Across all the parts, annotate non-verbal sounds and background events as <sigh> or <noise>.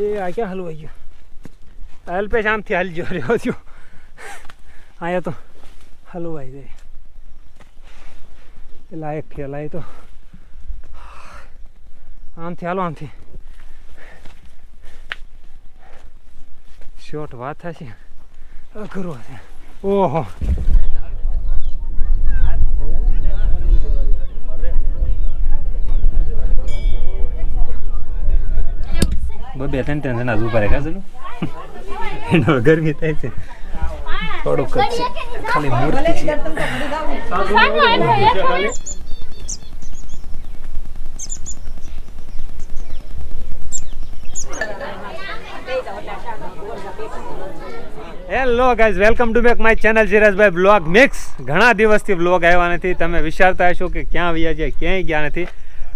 એ આ ક્યાં હલવાઈ ગયો? અલ્પેશ આમથી હાલજો રહ્યો છું. અહીંયા તો હલવાઈ જાય પેલા એક લાય તો. આમથી હાલો આમથી. શોર્ટ વાત થશે અઘરો ઓહો. બબે ત્રણ ત્રણ જણા જ ઊભા રહે <laughs> એનો ગરમી થાય છે. થોડુંક જ છે. ખાલી મૂર્તિ છે. Hello guys welcome to back my channel Sirajbhai vlog mix ઘણા દિવસથી બ્લોગ આવ્યા નથી. તમે વિચારતા હશો કે ક્યાં આવ્યા છે, ક્યાંય ગયા નથી.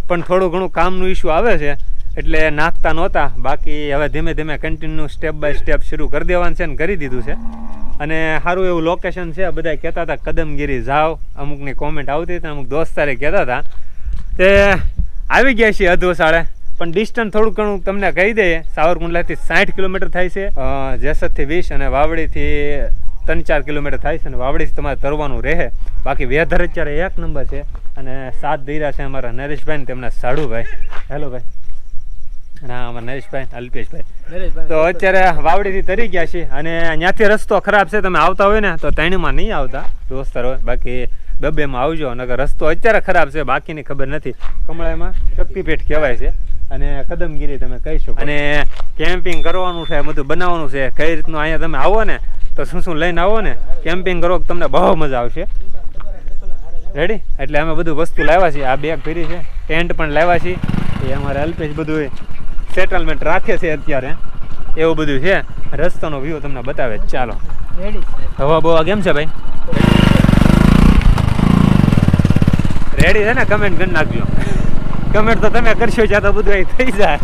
પણ થોડું ઘણું કામનું ઇશ્યુ આવે છે. એટલે નાખતા નહોતા. બાકી હવે ધીમે ધીમે કન્ટિન્યુ સ્ટેપ બાય સ્ટેપ શરૂ કરી દેવાનું છે ને કરી દીધું છે. અને સારું એવું લોકેશન છે બધા કહેતા હતા, કદમગીરી જાઓ. અમુકની કોમેન્ટ આવતી હતી અમુક દોસ્તારે કહેતા હતા. તે આવી ગયા છીએ અધોસાળે પણ ડિસ્ટન્સ થોડું ઘણું તમને કહી દઈએ, સાવરકુંડલાથી સાઠ કિલોમીટર થાય છે. જેસરથી વીસ અને વાવડીથી ત્રણ ચાર કિલોમીટર થાય છે અને વાવડીથી તમારે તરવાનું રહે. બાકી વેધર અત્યારે એક નંબર છે અને સાત ધીરા છે અમારા નરેશભાઈ ને તેમના સાડુભાઈ. હેલો ભાઈ. ના અમારા નરેશભાઈ અલ્પેશભાઈ. તો અત્યારે વાવડીથી તરી ગયા છીએ અને ત્યાંથી રસ્તો ખરાબ છે તમે આવતા હોય ને તો ત્રણમાં નહીં આવતા. દોસ્તાર હોય બાકી બબેમાં આવજો નગર રસ્તો અત્યારે ખરાબ છે બાકીની ખબર નથી. કમળામાં શક્તિપીઠ કહેવાય છે અને કદમગીરી તમે કહી શકો. અને કેમ્પિંગ કરવાનું છે બધું બનાવવાનું છે કઈ રીતનું અહીંયા તમે આવો ને તો શું શું લઈને આવો ને કેમ્પિંગ કરો તમને બહુ મજા આવશે. રેડી એટલે અમે બધું વસ્તુ લાવ્યા છીએ. આ બેગ ફેરી છે ટેન્ટ પણ લાવ્યા છીએ. એ અમારે અલ્પેશ બધું સેટલમેન્ટ રાખે છે અત્યારે. એવું બધું છે. રસ્તાનો વ્યૂ તમને બતાવે ચાલો. હવા બવા કેમ છે ભાઈ? રેડી છે ને? કમેન્ટ કરી નાખજો. કમેન્ટ તો તમે કરશો જ્યાં તો બધું અહીં થઈ જાય.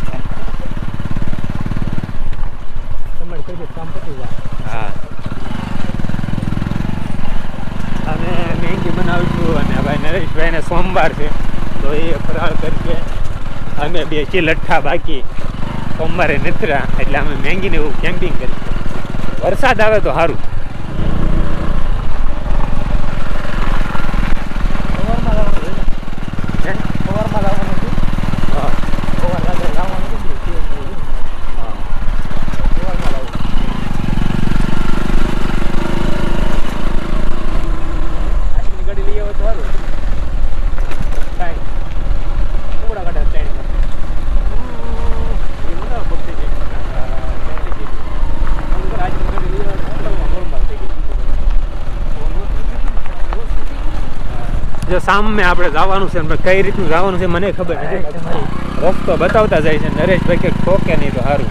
હા. અને મેંગી બનાવીશું અને ભાઈ નરેશભાઈને સોમવાર છે. તો એ ફરાળ કરશે. અમે બે ચી લઠ્ઠા બાકી. સોમવારે નથરા એટલે અમે મેંગીને એવું કેમ્પિંગ કરીશું. વરસાદ આવે તો સારું હે? હા. હા. જો સામે આપણે જવાનું છે કઈ રીતનું જવાનું છે મને ખબર નથી. રસ્તો બતાવતા જાય છે નરેશભાઈ કે ઠોકે નહીં તો સારું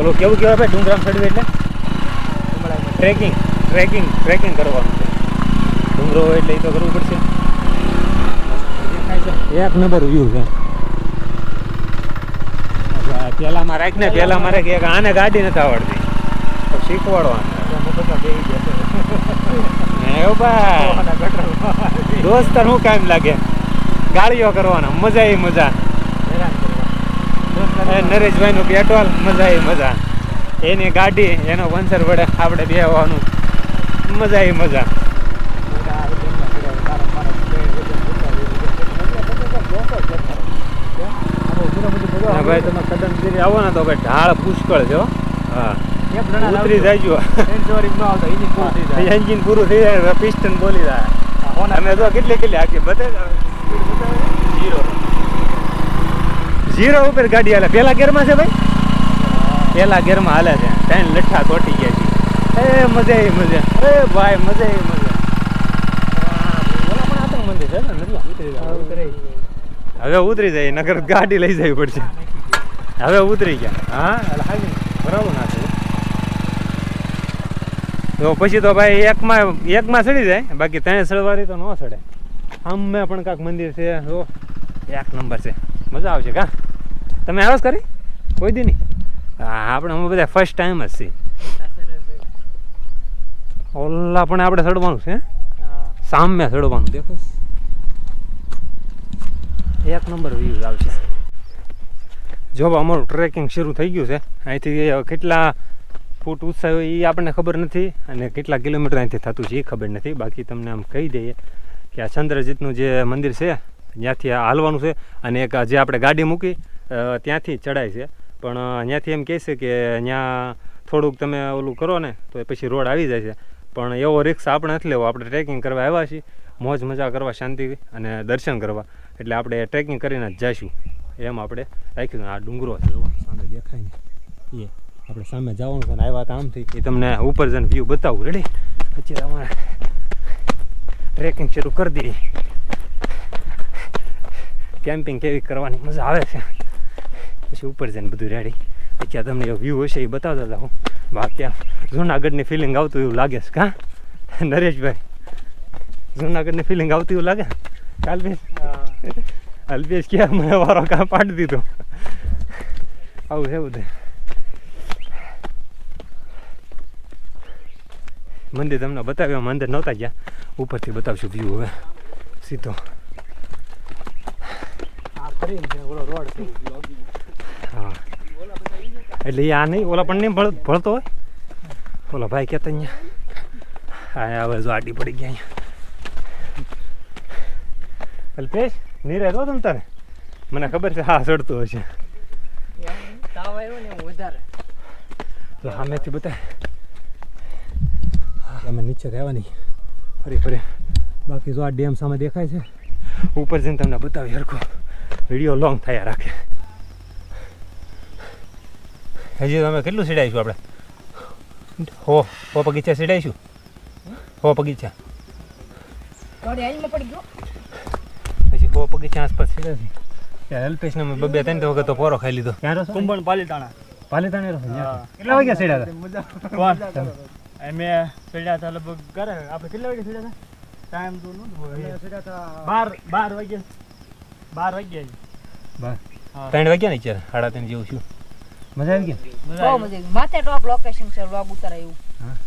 ઓલું કેવું કહેવાય ભાઈ ડુંગરામ ચડવું એટલે? ટ્રેકિંગ ટ્રેકિંગ ટ્રેકિંગ કરવાનું છે. ડુંગરો હોય એટલે એ તો કરવું પડશે. એક નંબર વ્યૂ છે. પેલામાં રાખને પેલામાં રાખ એક આને ગાડી નથી આવડતી. તો શીખવાડવાનું. દોસ્તર શું કામ લાગે? ગાળીઓ કરવાના. મજા એ મજા. નરેશભાઈ નું પેટ્રોલ મજા એ મજા. એની ગાડી, એનો પંચર વડે આપણે બેહવાનું મજા એ મજા. ભાઈ, તમે કદમગીરી આવો ને તો ભાઈ ઢાળ પુષ્કળ છો હો. ઉતરી જાયજો. એન્જિન પૂરું થઈ જાય પિસ્ટન બોલી જાય. અમે તો કેટલી કેટલી આખી બધે ઝીરો ઝીરો ઉપર ગાડી હાલે. પેલા ગેરમાં છે ભાઈ? પેલા ગેરમાં હાલે છે. ત્યાં લઠ્ઠા તોટી ગયા છે. એ મજા એ મજા. એ ભાઈ મજા એ મજા. હવે ઉતરી જાય નગર ગાડી લઈ જવી પડશે. હવે ઉતરી ગયા. હા બરાબર ના થયું. તો પછી તો ભાઈ એકમાં એકમાં ચડી જાય. બાકી ત્યાં સડવારી તો ન સડે. આમે પણ કાંક મંદિર છે. જો એક નંબર છે. મજા આવશે કા? તમે આવો કરી. કોઈ દી નહીં. હા, આપણે અમે બધા ફર્સ્ટ ટાઈમ જ છીએ. ઓલા પણ આપણે સડવાનું છે. સામે સડવાનું, દેખો. એક નંબર વ્યૂઝ આવશે. જો અમારું ટ્રેકિંગ શરૂ થઈ ગયું છે. અહીંથી કેટલા ફૂટ ઉત્સાહ એ આપણને ખબર નથી અને કેટલા કિલોમીટર અહીંથી થતું છે એ ખબર નથી. બાકી તમને આમ કહી દઈએ કે આ ચંદ્રજીતનું જે મંદિર છે, ત્યાંથી હાલવાનું છે અને એક જે આપણે ગાડી મૂકી ત્યાંથી ચડાય છે. પણ ત્યાંથી એમ કહે છે કે ત્યાં થોડુંક તમે ઓલું કરો ને, તો પછી રોડ આવી જાય છે. પણ એવો રિક્સ આપણે નથી લેવો. આપણે ટ્રેકિંગ કરવા આવ્યા છીએ, મોજ મજા કરવા, શાંતિ અને દર્શન કરવા. એટલે આપણે ટ્રેકિંગ કરીને જ જઈશું. એમ આપણે રાખ્યું. આ ડુંગરો છે સામે દેખાય ને. એ આપણે સામે જવાનું છે આવ્યા હતા આમથી. એ તમને ઉપર જઈને વ્યૂ બતાવું. રેડી પછી અમારે ટ્રેકિંગ શરૂ કરી દઈએ કેમ્પિંગ કેવી કરવાની મજા આવે છે. પછી ઉપર જઈને બધું રેડી પછી આ તમને વ્યૂ હશે એ બતાવતા જાઉં બાકી આ જૂનાગઢની ફિલિંગ આવતું એવું લાગે છે કાં નરેશભાઈ જૂનાગઢની ફિલિંગ આવતી એવું લાગે? કાલભેશ અલ્પેશ ક્યાં મને વારો કાં પાડી દીધો? આવું છે બધું. મંદિર તમને બતાવ્યું મંદિર નહોતા ગયા. ઉપરથી બતાવશું વ્યૂ હવે સીધો. હા. એટલે આ નહીં ઓલા પણ નહીં ભળ ભળતો હોય? ઓલા ભાઈ કહેતા અહીંયા હા હવે જો આડી પડી ગયા અહીંયા. અલ્પેશ નીરે તો તમ તારે? મને ખબર છે હા ચડતો હશે તો સામેથી બતાય. અમે નીચે રહેવાની. ફરી ફરી. બાકી જો આ ડેમ સામે દેખાય છે ઉપર જઈને તમને બતાવી હરખો. વીડિયો લોંગ થયા રાખે. હજી તમે કેટલું સીડાઈશું આપણે? હો હો બગીચા સીડાઈશું? હો બગીચા. પછી હો બગીચા આસપાસ સીડાઈશું. ત્યાં અલ્પેશને મેં બબે ત્રણ વખત તો પોરો ખાઈ લીધો. ત્યાં રહો કુંભણ પાલીતાણા. પાલીતાણે રહો કેટલા વાગ્યા સીડા હતા અમે ચડ્યા હતા લગભગ કરે આપણે કેટલા વાગે ચડ્યા હતા? ટાઈમ તો નહોતો બાર બાર વાગે. બાર વાગ્યા. બાર. હા. ત્રણ વાગ્યા ને સાડા ત્રણ જેવું છું મજા આવી ગઈ? બહુ મજા આવી. માથે ટોપ લોકેશન છે વ્લોગ ઉતારાય એવું.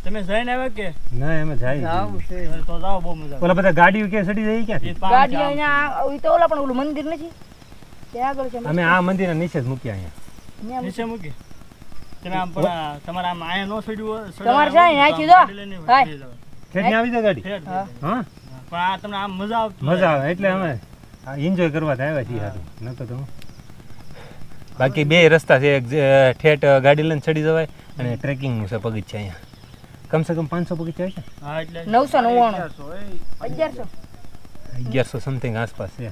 તમે જઈને આવ્યા કે? ના એમાં જાય તો જાઓ બહુ મજા ઓલા બધા ગાડીઓ કે સડી જાય એ ગાડી અહીંયા ઈ તો ઓલા પણ ઓલું મંદિર નથી? ત્યાં આગળ છે અમે આ મંદિરના નીચે જ મૂક્યા અહીંયા. નીચે મૂકી? તમે આમ પણ આ આમ આયા નો સડ્યું તમારે સડ્યા છે ને, હોય અહીંથી તો જો. આમ ગાડી લઈને હાય. જઈ જવાય. ખેડની આવી જાય ગાડી? હા. જઈ હા? જવાય. પણ આ તમને આમ મજા આવતી મજા આવે એટલે અમે એન્જોય કરવા તો આવ્યા છીએ હારું. નતો તો બાકી બે રસ્તા છે એક ઠેઠ ગાડી લઈને ચડી જવાય અને ટ્રેકિંગનું છે પગીચા અહીંયા. કમસે કમ પાંચસો પગીચા છે? હા એટલે નવસો નવ્વાણું. અગિયારસો. અગિયારસો સમથિંગ આસપાસ. છે.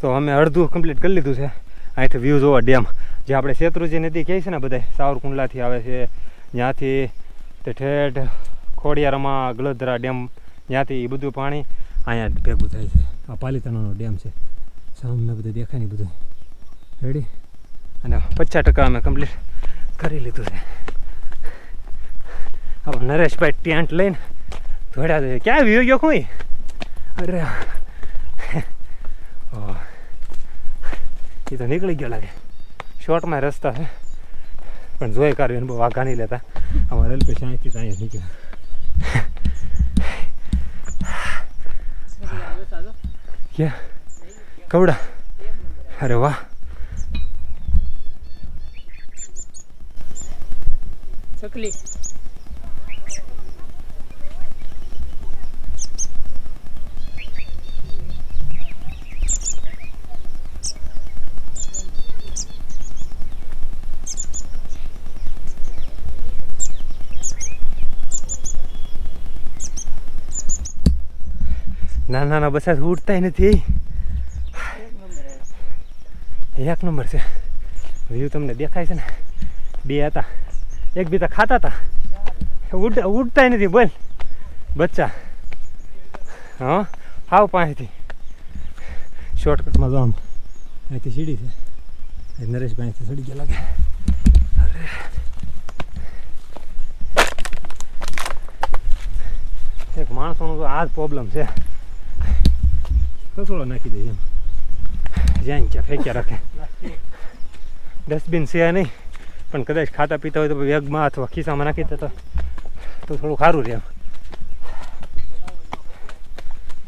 તો અમે અડધું કમ્પ્લીટ કરી લીધું છે. અહીંથી વ્યૂ જોવા ડેમ. જે આપણે શેત્રુજી નદી કહે છે ને બધા સાવરકુંડલાથી આવે છે ત્યાંથી તે ઠેઠ ખોડિયારમાં ગલોદરા ડેમ ત્યાંથી એ બધું પાણી અહીંયા ભેગું થાય છે. આ પાલિતાણાનો ડેમ છે. સામે બધું દેખાય ને બધું રેડી અને પચાસ ટકા અમે કમ્પ્લીટ કરી લીધું છે. હવે નરેશભાઈ ટેન્ટ લઈને ધોડ્યા છે. ક્યાં વ્યૂ ગયો કોઈ? અરે એ <laughs> તો નીકળી ગયો લાગે. શોર્ટમાં રસ્તા છે. પણ જોઈ કાઢ્યું બહુ વાઘા નહીં લેતા. અમારે અલ્પેશ અહીંથી ત્યાં નીકળ્યા ક્યાં? કવડા? અરે વાહ. ચકલી. નાના ના બસ આ નથી. એક નંબર છે. વ્યૂ તમને દેખાય છે ને? બે હતા. એક બીજા ખાતા હતા. ઉડ, ઉડતાય નથી, બોલ. બચ્ચા. હા આવ પાસેથી. શોર્ટકટમાં જો આમ અહીંથી સીડી છે. નરેશભાઈ અહીંથી સડી ગયા લાગે અરે. એક માણસોનો તો આ જ પ્રોબ્લેમ છે. કચરો નાખી દે એમ જ્યાં ત્યાં ફેંક્યા રાખે ડસ્ટબિન છે નહીં પણ કદાચ ખાતા પીતા હોય તો બેગમાં અથવા ખિસ્સામાં નાખી દેતા તો તો થોડું સારું રહે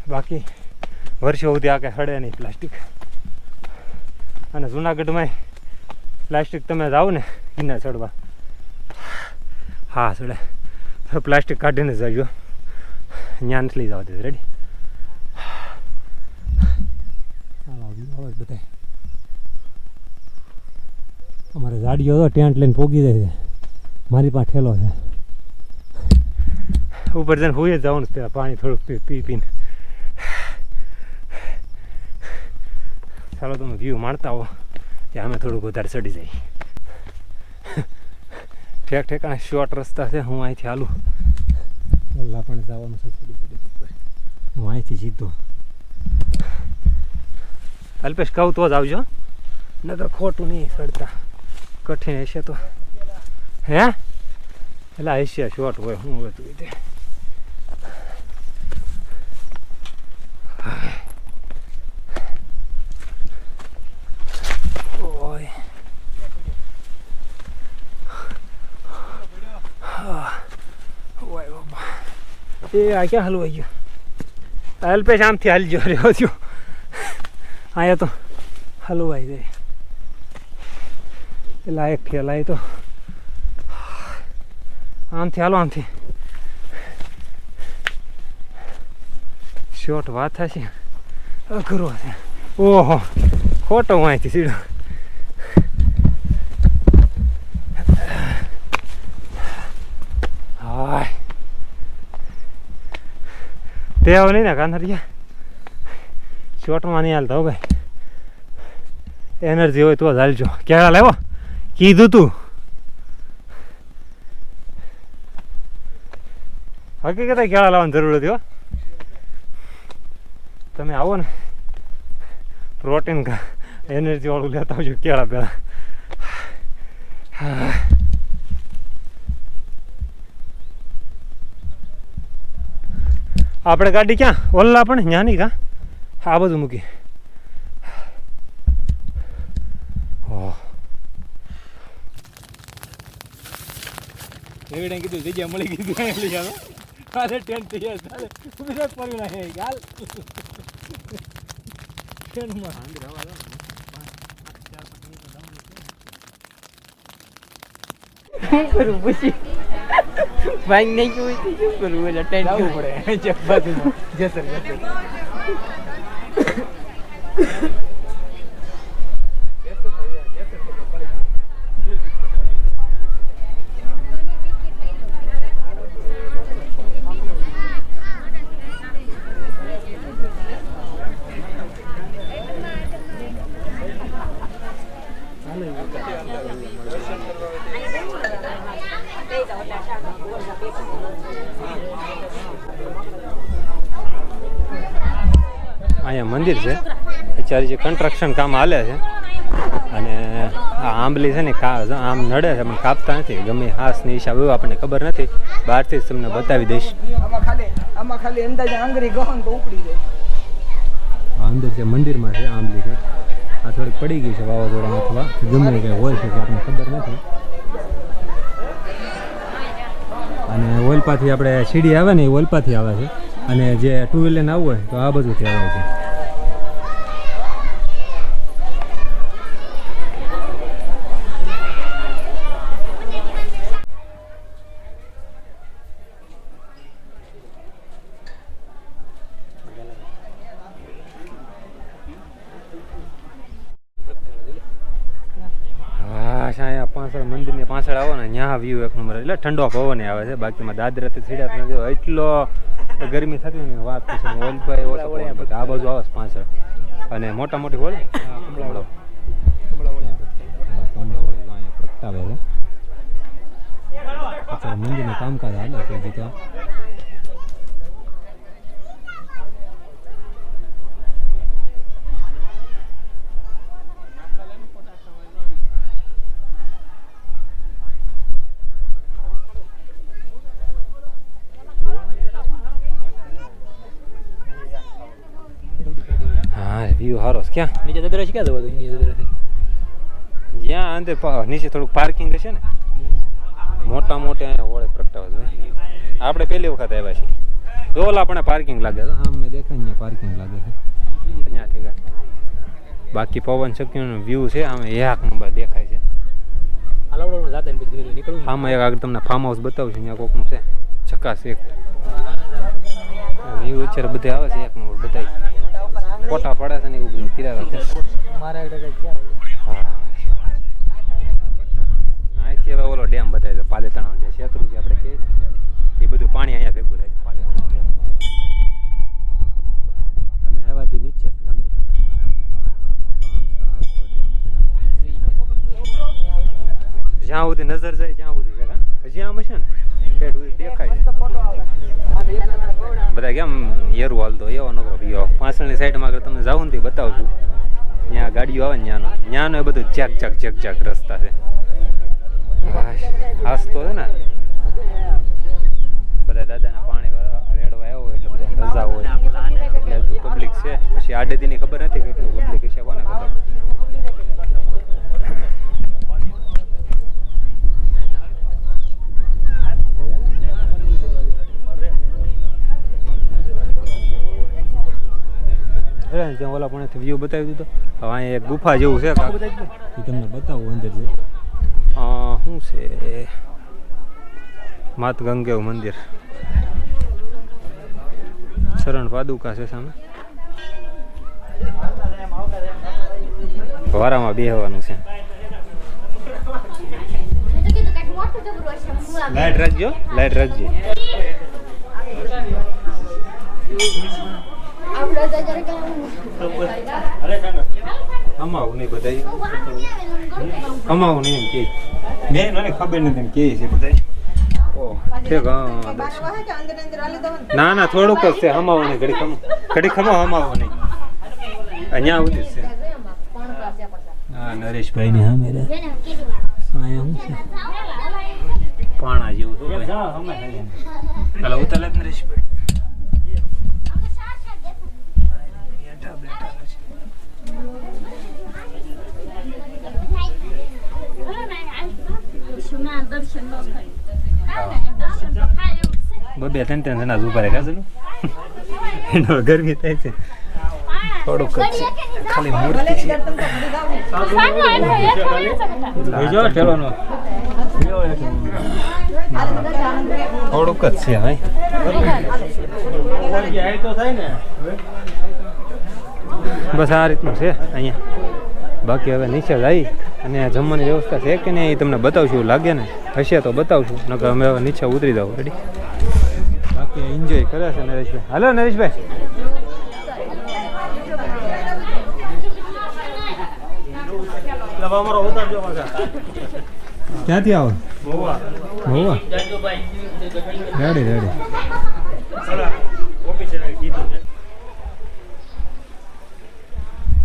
બાકી વર્ષો સુધી આ કંઈ હળે નહીં પ્લાસ્ટિક અને જુનાગઢમાં પ્લાસ્ટિક તમે જાઓ ને ગિરનાર ચડવા હા ચડે તો પ્લાસ્ટિક કાઢીને જજો નથી લઈ જવા રેડી બધા અમારે ગાડીઓ તો ટેન્ટ લઈને પોગી જાય છે. મારી પાસે ઠેલો છે. ઉપર જઈને હોય જ જવાનું છે પેલા પાણી થોડુંક પી પીને. ચાલો તમે વ્યૂ માણતા હો ત્યાં અમે થોડુંક વધારે ચડી જઈએ. ઠેક ઠેકાણે શોર્ટ રસ્તા છે હું અહીંથી હાલું. ઓલા પણ જવાનું છે હું અહીંથી સીધો. અલ્પેશ કહું તો જ આવજો. નગર ખોટું નહીં સડતા કઠિન હશે તો. હે? એટલે હશે શોર્ટ હોય હું હોય તું તે ઓય. હા. ઓય બાબા. એ આ ક્યાં હલવાઈ ગયો? અલ્પેશ આમથી હાલજો રહ્યો થયો અહીંયા તો. હલવાઈ જાય. પેલા એક ફેલાય તો. આમથી, હાલો આમથી. શોર્ટ વાત થશે અઘરો છે. ઓહો, ખોટો અહીંથી સીધો હાય. તે આવો નહીં ને કાનરિયા શોર્ટમાં નહીં હાલતા હો ભાઈ. એનર્જી હોય તો જ હાલજો. ક્યારે લાવો કીધું તું. હકીકત કેળા લાવવાની જરૂર હતી હો. તમે આવો ને. પ્રોટીન એનર્જી વાળું લેતા આવજો કેળા પેલા આપણે ગાડી ક્યાં? ઓલા પણ જ્ઞાની કા? આ બધું મૂકી એવડે કીધું જગ્યા મળી અહીં લઈ આવો. તારે ટેન્ટ તૈયાર તારે ઊભી રાખ પડી નાખે ગાલ ટેન્ટમાં શું કરું પછી? ભાઈ નહીં કેવું શું કરવું એટલે ટેન્ટ પડે. જેસર જેસર. અહીંયા મંદિર છે અત્યારે જે કન્સ્ટ્રક્શન કામ હાલે છે અને આ આંબલી છે ને કા આમ નડે છે પણ કાપતા નથી. ગમે હાસની હિસાબે એવું આપણને ખબર નથી. બહારથી જ તમને બતાવી દઈશ. આમાં ખાલી આમાં ખાલી અંદાજે આંગળી ગહન તો ઉપડી જાય. આ અંદર જે મંદિરમાં છે આંબલી છે આ થોડીક પડી ગઈ છે વાવાઝોડામાં અથવા ગમે કંઈ હોય છે કે આપણને ખબર નથી. અને ઓલપાથી આપણે સીડી આવે ને એ ઓલપાથી આવે છે. અને જે ટુ વ્હીલરને આવવું હોય તો આ બધુંથી આવે છે હા અહીંયા પાછળ મંદિરની પાછળ આવો ને ત્યાં વ્યૂ એક નંબર. એટલે ઠંડો પવન આવે છે. બાકીમાં દાદરા દાદરાથી સીડા નથી એટલો ગરમી થતી ને વાત છે. ઓલભાઈ ઓછો આ બાજુ આવે પાછળ. અને મોટા મોટી હોય ને કમળાવાળો. હા, અહીંયા પ્રગટાવે છે. મંદિરનું કામકાજ હાલે છે હજી તો હા વ્યૂ સારો છે ક્યાં? નીચે દાદરા ક્યાં જવા દો નીચે દદરાથી. જ્યાં અંદર નીચે થોડુંક પાર્કિંગ હશે ને? મોટા મોટા અહીંયા હોળે પ્રગટાવે જોઈએ આપણે પહેલી વખત આવ્યા છીએ. તો ઓલા આપણે પાર્કિંગ લાગે છે. હા મેં દેખાય ને પાર્કિંગ લાગે છે. અહીંયાથી. બાકી પવન શક્તિનો વ્યૂ છે આમ એક નંબર દેખાય છે. આમાં એક આગળ તમને ફાર્મ હાઉસ બતાવું છું ત્યાં કોકનું છે. ચકાસ એક. વ્યૂ અત્યારે બધે આવે છે એક નંબર બધા ફોટા પડે છે ને એવું બધું કિરાતા રાખે મારા આગળ ક્યાં અહીંથી હવે ઓલો ડેમ બતાવી દો પાલીતાણા જે શેત્રુ જે આપણે કહીએ એ બધું પાણી અહીંયા ભેગું થાય છે. પાલીતાણા ડેમ. તમે આવ્યાથી નીચે ગમે જ્યાં સુધી નજર જાય જ્યાં સુધી? હજી આમ છે ને દેખાય છે. બધા કેમ એરું હાલતો એવો નકરો પીવો પાછળની સાઈડમાં આગળ તમને જાઉં ને તે બતાવું ત્યાં ગાડીઓ આવે ને ત્યાંનો. ત્યાંનો એ બધું ચાક ચાક ચાક ચાક રસ્તા છે. હાસ તો છે ને. બધા દાદાના પાણી રેડવા આવ્યો હોય એટલે બધા રજા હોય. પબ્લિક છે. પછી આડેદીની ખબર નથી કેટલું પબ્લિક છે, કોને ખબર? અરે ત્યાં ઓલા પણ વ્યૂ બતાવી દીધો. હવે અહીંયા એક ગુફા જેવું છે એ તમને બતાવું અંદર જે શું છે? માત ગંગેવ મંદિર. શરણ પાદુકા છે સામે. વારામાં બેહવાનું છે. લાઈટ રાખજો લાઈટ રાખજો. અમાવું નહીં બધા અમાવું નહીં એમ કે. મેં મને ખબર નથી એમ કે છે બધા ઓહ, ઠીક, હા, ના ના થોડુંક જ છે હમાવો નહીં ઘડી ખમ ઘડી ખમો હમાવો નહીં. અહીંયા આવું જ છે. હા નરેશભાઈ ની હા મેરે. અહીંયા શું છે? પાણા જેવું શું ભાઈ. હાલો ઉતાર નરેશભાઈ. બબે ત્રણ ત્રણ જણા ઊભા રહે કાજલું એનો ગરમી થાય છે. થોડુંક જ ખાલી મૂર્તિ છે. જો ઠેલોનો થોડુંક જ છે ભાઈ. બસ આ રીતનું છે અહીંયા. બાકી હવે નીચે જઈ અને જમવાની વ્યવસ્થા છે કે નહીં એ તમને બતાવશું લાગે ને? હશે તો બતાવશું, નકર અમે નીચે ઉતરી જાવ રેડી બાકી એન્જોય કરે છે નરેશભાઈ. હાલો નરેશભાઈ. ક્યાંથી આવો? મહુવા. Ready ready.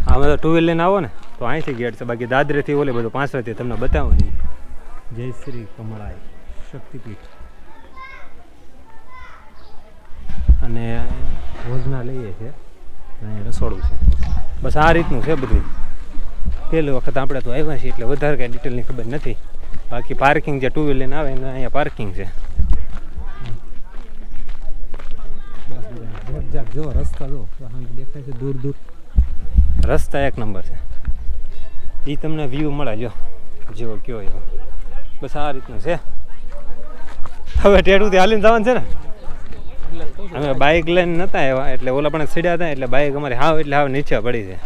આમાં તો ટુ વ્હીલ લઈને આવો ને. તો અહીંથી ગેટ છે. બાકી દાદરેથી ઓલે બધું પાંચરાથી તમને બતાવવાની. જય શ્રી કમળાય શક્તિપીઠ. અને ભોજના લઈએ છીએ અને રસોડું છે. બસ આ રીતનું છે બધું. પહેલી વખત આપણે તો આવ્યા છીએ એટલે વધારે કાંઈ ડિટેલની ખબર નથી. બાકી પાર્કિંગ જે ટુ વ્હીલ આવે ને અહીંયા પાર્કિંગ છે. જો રસ્તા જો દેખાય છે દૂર દૂર રસ્તા એક નંબર છે. એ તમને વ્યૂ મળે જો જેવો કયો એવો. બસ આ રીતનું છે. હવે ટેટુથી હાલીને જવાનું છે ને? અમે બાઇક લઈને નહોતા એવા એટલે ઓલા પણ સીડ્યા હતા એટલે બાઇક અમારી હાવ એટલે હાવ નીચે પડી છે.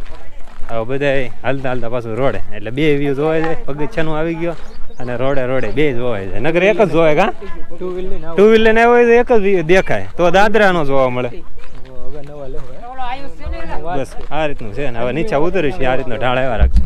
હવે બધા હાલતા હાલતા પાછું રોડે. એટલે બે વ્યૂ જોવાય છે પગથિયાનું આવી ગયો અને રોડે રોડે બે જોવાય છે. નગર એક જ જોવાય કા ટુ વ્હીલ લઈને ટુ વ્હીલ લઈને આવ્યો હોય એક જ દેખાય. તો દાદરાનો જોવા મળે. બસ આ રીતનું છે ને. હવે નીચે ઉતરી છે આ રીતનો ઢાળ આવ્યા રાખશે.